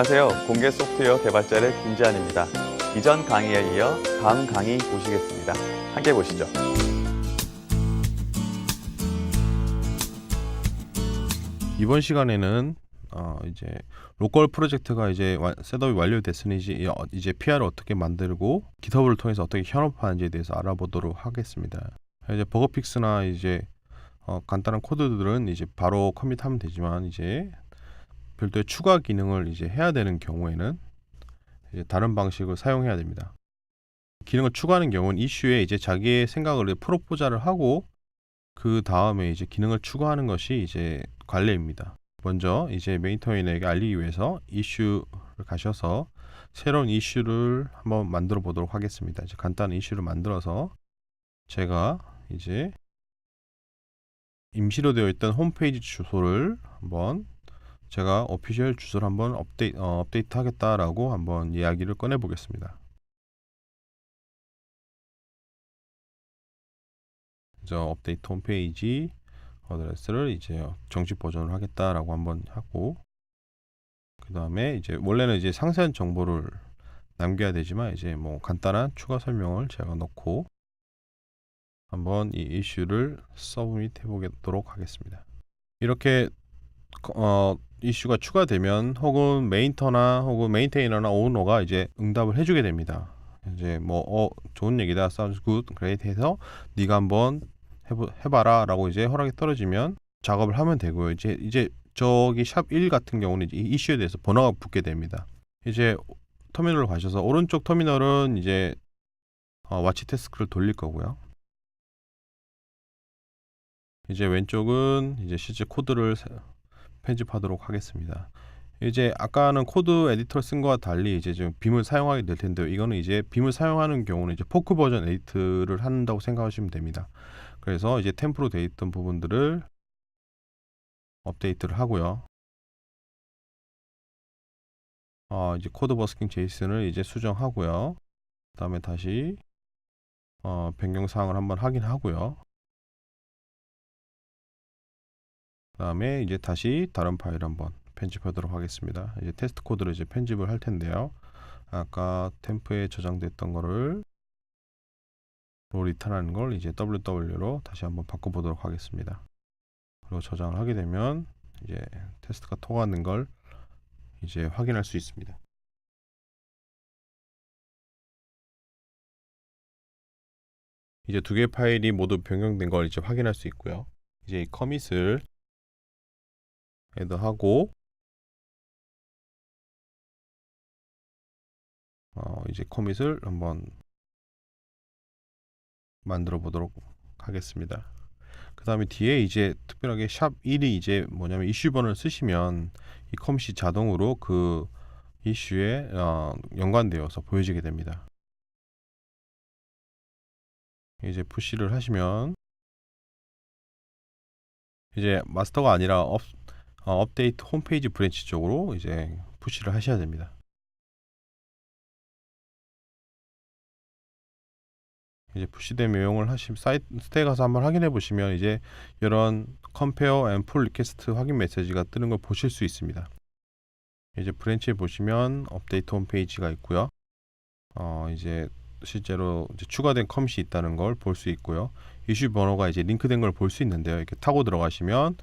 안녕하세요. 공개 소프트웨어 개발자의 김지한입니다. 이전 강의에 이어 다음 강의 보시겠습니다. 함께 보시죠. 이번 시간에는 어 이제 로컬 프로젝트가 이제 와- 셋업이 완료됐으니 어- 이제 PR을 어떻게 만들고 GitHub을 통해서 어떻게 현업화하는지에 대해서 알아보도록 하겠습니다. 이제 버거픽스나 이제 어 간단한 코드들은 이제 바로 커밋하면 되지만 이제 별도의 추가 기능을 이제 해야 되는 경우에는 이제 다른 방식을 사용해야 됩니다. 기능을 추가하는 경우는 이슈에 이제 자기의 생각을 프로포자를 하고 그 다음에 이제 기능을 추가하는 것이 이제 관례입니다. 먼저 이제 메인터인에게 알리기 위해서 이슈를 가셔서 새로운 이슈를 한번 만들어 보도록 하겠습니다. 이제 간단한 이슈를 만들어서 제가 이제 임시로 되어 있던 홈페이지 주소를 한번 제가 오피셜 주소를 한번 업데이, 어, 업데이트 하겠다라고 한번 이야기를 꺼내 보겠습니다. 저 업데이트 홈페이지 어드레스를 이제 정식 버전을 하겠다라고 한번 하고 그 다음에 이제 원래는 이제 상세한 정보를 남겨야 되지만 이제 뭐 간단한 추가 설명을 제가 넣고 한번 이 이슈를 서브밋 해보도록 하겠습니다. 이렇게 어 이슈가 추가되면 혹은 메인터나 혹은 메인테이너나 오너가 이제 응답을 해주게 됩니다. 이제 뭐 어 좋은 얘기다, sounds good, great 해서 네가 한번 해보, 해봐라라고 이제 허락이 떨어지면 작업을 하면 되고요. 이제 이제 저기 샵 1 같은 경우는 이 이슈에 대해서 번호가 붙게 됩니다. 이제 터미널로 가셔서 오른쪽 터미널은 이제 어, 와치 태스크를 돌릴 거고요. 이제 왼쪽은 이제 실제 코드를 세- 편집하도록 하겠습니다. 이제 아까는 코드 에디터를 쓴 거와 달리 이제 좀 빔을 사용하게 될 텐데요. 이거는 이제 빔을 사용하는 경우는 이제 포크 버전 에디트를 한다고 생각하시면 됩니다. 그래서 이제 템프로 되어 있던 부분들을 업데이트를 하고요. 어, 이제 코드 버스킹 제이슨을 이제 수정하고요. 그 다음에 다시 어, 변경 사항을 한번 확인하고요. 그다음에 이제 다시 다른 파일 한번 편집하도록 하겠습니다. 이제 테스트 코드를 이제 편집을 할 텐데요. 아까 템프에 저장됐던 거를 로 리턴하는 걸 이제 WW로 다시 한번 바꿔보도록 하겠습니다. 그리고 저장을 하게 되면 이제 테스트가 통하는 걸 이제 확인할 수 있습니다. 이제 두 개의 파일이 모두 변경된 걸 이제 확인할 수 있고요. 이제 이 커밋을 헤드하고 어, 이제 커밋을 한번 만들어 보도록 하겠습니다. 그 다음에 뒤에 이제 특별하게 샵 1이 이제 뭐냐면 이슈 번호를 쓰시면 이 커밋이 자동으로 그 이슈에 어, 연관되어서 보여지게 됩니다. 이제 푸시를 하시면 이제 마스터가 아니라 업, 어, 업데이트 홈페이지 브랜치 쪽으로 이제 푸시를 하셔야 됩니다. 이제 푸시된 내용을 하시 사이트 스테에 가서 한번 확인해 보시면 이제 이런 컴페어 앤풀 리퀘스트 확인 메시지가 뜨는 걸 보실 수 있습니다. 이제 브랜치에 보시면 업데이트 홈페이지가 있고요. 어 이제 실제로 이제 추가된 커밋이 있다는 걸 볼 수 있고요. 이슈 번호가 이제 링크된 걸 볼 수 있는데요. 이렇게 타고 들어가시면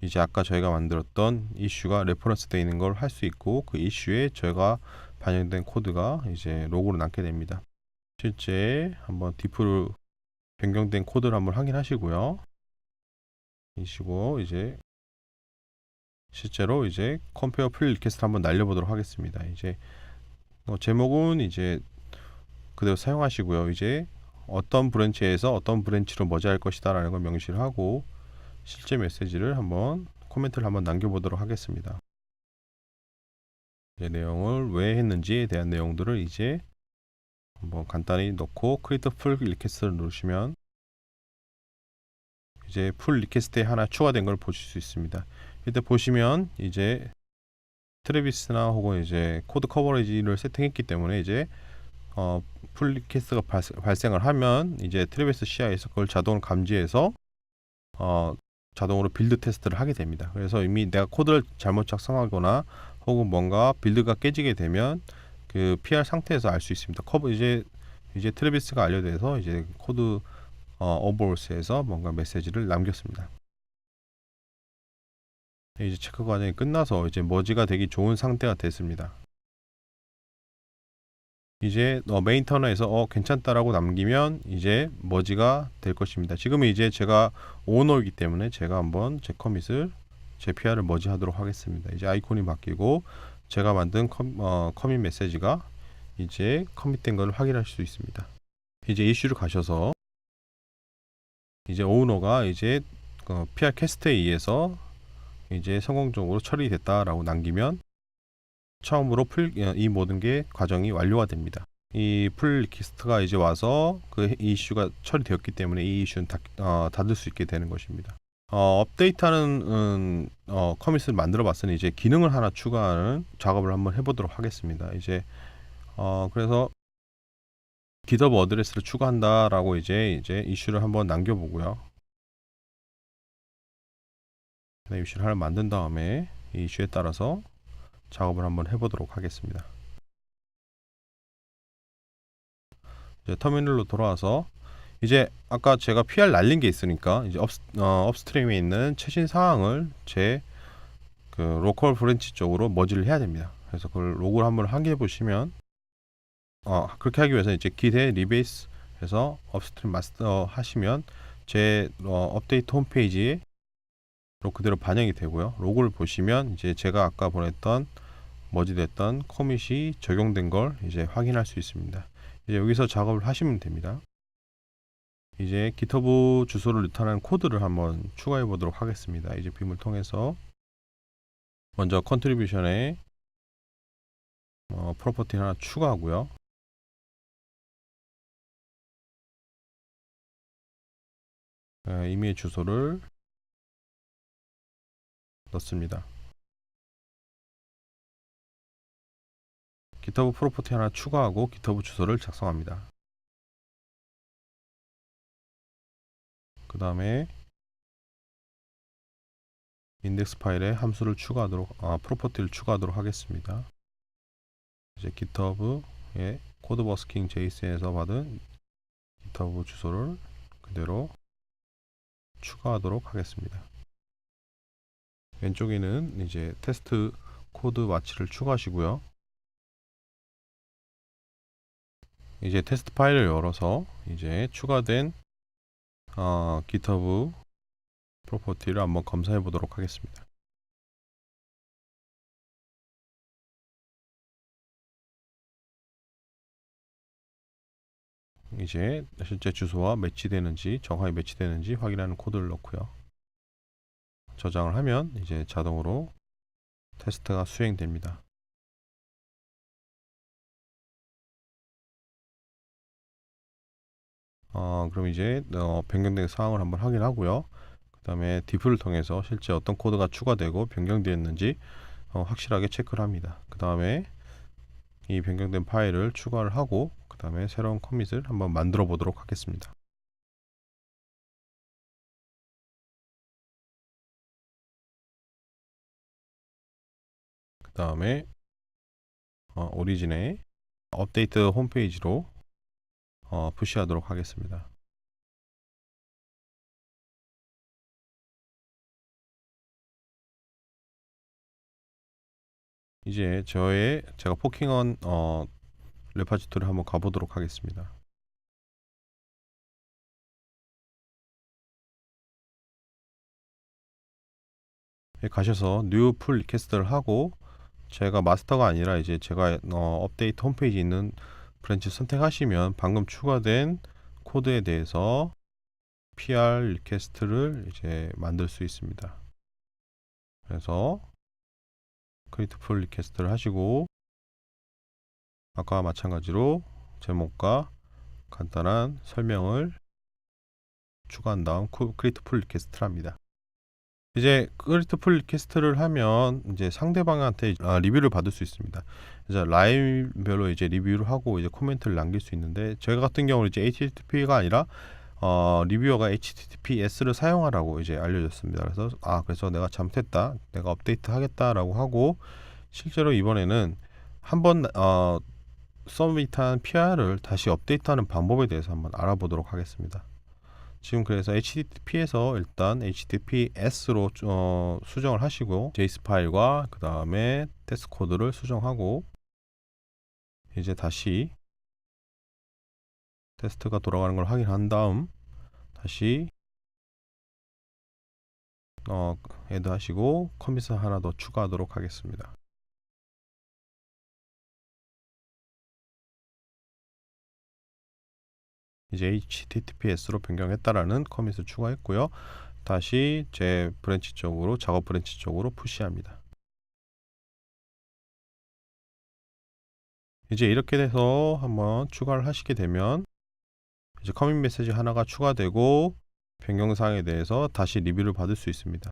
이제 아까 저희가 만들었던 이슈가 레퍼런스 되어 있는 걸 할 수 있고 그 이슈에 저희가 반영된 코드가 이제 로고로 남게 됩니다. 실제 한번 디프로 변경된 코드를 한번 확인하시고요. 이시고 이제 실제로 이제 컴페어 풀 리퀘스트 한번 날려보도록 하겠습니다. 이제 어, 제목은 이제 그대로 사용하시고요. 이제 어떤 브랜치에서 어떤 브랜치로 머지할 것이다라는 걸 명시를 하고 실제 메시지를 한번 코멘트를 한번 남겨보도록 하겠습니다. 내용을 왜 했는지에 대한 내용들을 이제 한번 간단히 넣고 크리에이터 풀 리퀘스트를 누르시면 이제 풀 리퀘스트에 하나 추가된 걸 보실 수 있습니다. 이때 보시면 이제 트레비스나 혹은 이제 코드 커버리지를 세팅했기 때문에 이제 어, 풀 리퀘스트가 발생, 발생을 하면 이제 트레비스 CI에서 그걸 자동으로 감지해서 어, 자동으로 빌드 테스트를 하게 됩니다. 그래서 이미 내가 코드를 잘못 작성하거나 혹은 뭔가 빌드가 깨지게 되면 그 PR 상태에서 알 수 있습니다. 커브 이제 이제 트래비스가 알려돼서 이제 코드 어, 오버홀스에서 뭔가 메시지를 남겼습니다. 이제 체크 과정이 끝나서 이제 머지가 되기 좋은 상태가 됐습니다. 이제 어, 메인 터너에서 어 괜찮다라고 남기면 이제 머지가 될 것입니다. 지금은 이제 제가 오너이기 때문에 제가 한번 제 커밋을 제 PR을 머지하도록 하겠습니다. 이제 아이콘이 바뀌고 제가 만든 커, 어, 커밋 메시지가 이제 커밋된 것을 확인할 수 있습니다. 이제 이슈를 가셔서 이제 오너가 이제 어, PR 캐스트에 의해서 이제 성공적으로 처리됐다라고 남기면 처음으로 풀 이 모든 게 과정이 완료가 됩니다. 이 풀 리퀘스트가 이제 와서 그 이슈가 처리되었기 때문에 이 이슈는 닫, 어, 닫을 수 있게 되는 것입니다. 어, 업데이트하는 음, 어, 커밋을 만들어 봤으니 이제 기능을 하나 추가하는 작업을 한번 해보도록 하겠습니다. 이제 어, 그래서 GitHub 어드레스를 추가한다라고 이제 이제 이슈를 한번 남겨보고요. 그다음에 이슈를 하나 만든 다음에 이 이슈에 따라서 작업을 한번 해보도록 하겠습니다. 이제 터미널로 돌아와서 이제 아까 제가 PR 날린 게 있으니까 이제 업, 어, 업스트림에 있는 최신 사항을 제 그 로컬 브랜치 쪽으로 머지를 해야 됩니다. 그래서 그걸 로그를 한번 확인해 보시면 어, 그렇게 하기 위해서 이제 git에 리베이스 해서 업스트림 마스터 하시면 제 어, 업데이트 홈페이지에 로 그대로 반영이 되고요. 로고를 보시면 이제 제가 아까 보냈던 머지됐던 커밋이 적용된 걸 이제 확인할 수 있습니다. 이제 여기서 작업을 하시면 됩니다. 이제 GitHub 주소를 리턴한 코드를 한번 추가해 보도록 하겠습니다. 이제 빔을 통해서 먼저 컨트리뷰션에 어, 프로퍼티 하나 추가하고요. 에, 이메일 주소를 넣습니다. GitHub 프로퍼티 하나 추가하고 GitHub 주소를 작성합니다. 그 다음에 인덱스 파일에 함수를 추가하도록 아, 프로퍼티를 추가하도록 하겠습니다. 이제 GitHub의 코드버스킹 JSON에서 받은 GitHub 주소를 그대로 추가하도록 하겠습니다. 왼쪽에는 이제 테스트 코드 마치를 추가하시고요. 이제 테스트 파일을 열어서 이제 추가된 어, GitHub 프로퍼티를 한번 검사해 보도록 하겠습니다. 이제 실제 주소와 매치되는지 정확히 매치되는지 확인하는 코드를 넣고요. 저장을 하면 이제 자동으로 테스트가 수행됩니다. 어, 그럼 이제 어, 변경된 사항을 한번 확인하고요. 그 다음에 diff를 통해서 실제 어떤 코드가 추가되고 변경되었는지 어, 확실하게 체크를 합니다. 그 다음에 이 변경된 파일을 추가를 하고 그 다음에 새로운 커밋을 한번 만들어 보도록 하겠습니다. 다음에 어, 오리진의 업데이트 홈페이지로 어, 푸시하도록 하겠습니다. 이제 저의 제가 포킹한 어, 레파지토리를 한번 가보도록 하겠습니다. 여기 가셔서 뉴 풀 리퀘스트를 하고 제가 마스터가 아니라 이제 제가 어, 업데이트 홈페이지 있는 브랜치 선택하시면 방금 추가된 코드에 대해서 PR 리퀘스트를 이제 만들 수 있습니다. 그래서 크리에이트 풀 리퀘스트를 하시고 아까와 마찬가지로 제목과 간단한 설명을 추가한 다음 크리에이트 풀 리퀘스트를 합니다. 이제 크리에이트 풀 리퀘스트를 하면 이제 상대방한테 아, 리뷰를 받을 수 있습니다. 이제 라인별로 이제 리뷰를 하고 이제 코멘트를 남길 수 있는데 저희 같은 경우는 이제 HTTP가 아니라 어, 리뷰어가 HTTPS를 사용하라고 이제 알려줬습니다. 그래서 아 그래서 내가 잘못했다, 내가 업데이트 하겠다라고 하고 실제로 이번에는 한번 어, 서밋한 PR을 다시 업데이트하는 방법에 대해서 한번 알아보도록 하겠습니다. 지금 그래서 HTTP에서 일단 HTTPS로 어, 수정을 하시고 JS 파일과 그 다음에 테스트 코드를 수정하고 이제 다시 테스트가 돌아가는 걸 확인한 다음 다시 어, 애드 하시고 커밋을 하나 더 추가하도록 하겠습니다. 이제 HTTPS로 변경했다라는 커밋을 추가했고요. 다시 제 브랜치 쪽으로 작업 브랜치 쪽으로 푸시합니다. 이제 이렇게 돼서 한번 추가를 하시게 되면 이제 커밋 메시지 하나가 추가되고 변경사항에 대해서 다시 리뷰를 받을 수 있습니다.